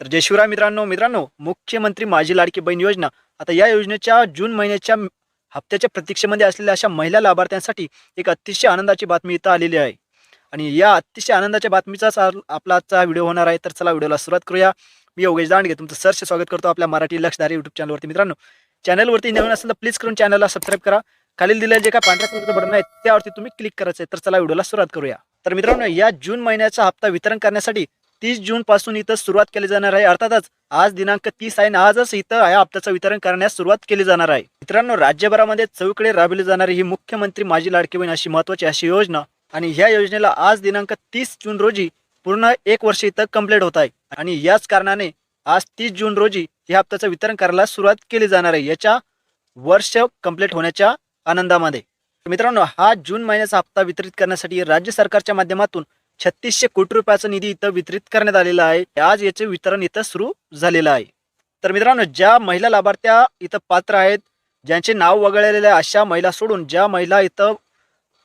तर जय शिवराय मित्रांनो. मित्रांनो मुख्यमंत्री माझी लाडकी बहीण योजना. आता या योजनेच्या जून महिन्याच्या हप्त्याच्या प्रतीक्षेमध्ये असलेल्या अशा महिला लाभार्थ्यांसाठी एक अतिशय आनंदाची बातमी इथं आलेली आहे. आणि या अतिशय आनंदाच्या बातमीचाच आपला आजचा व्हिडिओ होणार आहे. तर चला व्हिडिओला सुरुवात करूया. मी योगेश दांडगे तुमचं सरसे स्वागत करतो आपल्या मराठी लक्षधारी युट्यूब चॅनलवरती मित्रांनो चॅनलवरती नवीन असेल तर प्लीज करून चॅनलला सबस्क्राईब करा. खालील दिलेले जे काय पांढऱ्या कलरचं बटन आहे त्यावरती तुम्ही क्लिक करायचं आहे तर चला व्हिडिओला सुरुवात करूया. तर मित्रांनो या जून महिन्याचा हप्ता वितरण करण्यासाठी तीस जून पासून इथं सुरुवात केली जाणार आहे. अर्थातच आज दिनांक तीस आहे आजच इथं या हप्त्याचं वितरण करण्यास सुरुवात केली जाणार आहे. मित्रांनो राज्यभरामध्ये चौकडे राबवली जाणारी ही मुख्यमंत्री माझी लाडकी बहीण अशी महत्वाची अशी योजना आणि ह्या योजनेला आज दिनांक तीस जून रोजी पूर्ण एक वर्ष इथं कंप्लीट होत आहे. आणि याच कारणाने आज तीस जून रोजी या हप्त्याचं वितरण करायला सुरुवात केली जाणार आहे. याच्या वर्ष कंप्लीट होण्याच्या आनंदामध्ये. मित्रांनो हा जून महिन्याचा हप्ता वितरित करण्यासाठी राज्य सरकारच्या माध्यमातून छत्तीसशे कोटी रुपयाचा निधी इथं वितरित करण्यात आलेला आहे. आज याचे वितरण इथं सुरू झालेलं आहे. तर मित्रांनो ज्या महिला लाभार्थ्या इथं पात्र आहेत ज्यांचे नाव वगळलेले आहे अशा महिला सोडून ज्या महिला इथं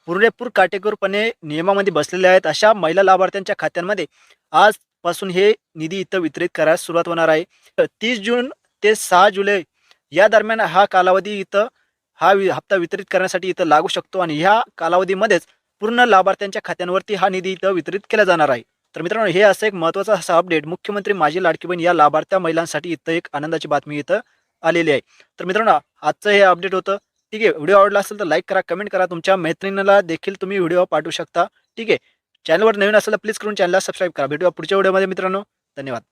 पुरेपूर काटेकोरपणे नियमामध्ये बसलेल्या आहेत अशा महिला लाभार्थ्यांच्या खात्यांमध्ये आजपासून हे निधी इथं वितरित करायला सुरुवात होणार आहे. तीस जून ते सहा जुलै या दरम्यान हा कालावधी इथं हा वि- हप्ता वितरित करण्यासाठी इथं लागू शकतो आणि ह्या कालावधीमध्येच पूर्ण लाभार्थ्यांच्या खात्यांवरती हा निधी इथं वितरित केला जाणार आहे. तर मित्रांनो हे असं एक महत्त्वाचं असा अपडेट मुख्यमंत्री माझी लाडकी बहीण या लाभार्थ्या महिलांसाठी इथं एक आनंदाची बातमी इथं आलेली आहे. तर मित्रांनो आजचं हे अपडेट होतं. ठीक आहे व्हिडिओ आवडला असेल तर लाईक करा कमेंट करा. तुमच्या मैत्रिणीला देखील तुम्ही व्हिडिओ पाठवू शकता. ठीक आहे चॅनलवर नवीन असेल तर प्लीज करून चॅनलला सबस्क्राईब करा. भेटूया पुढच्या व्हिडिओमध्ये मित्रांनो. धन्यवाद.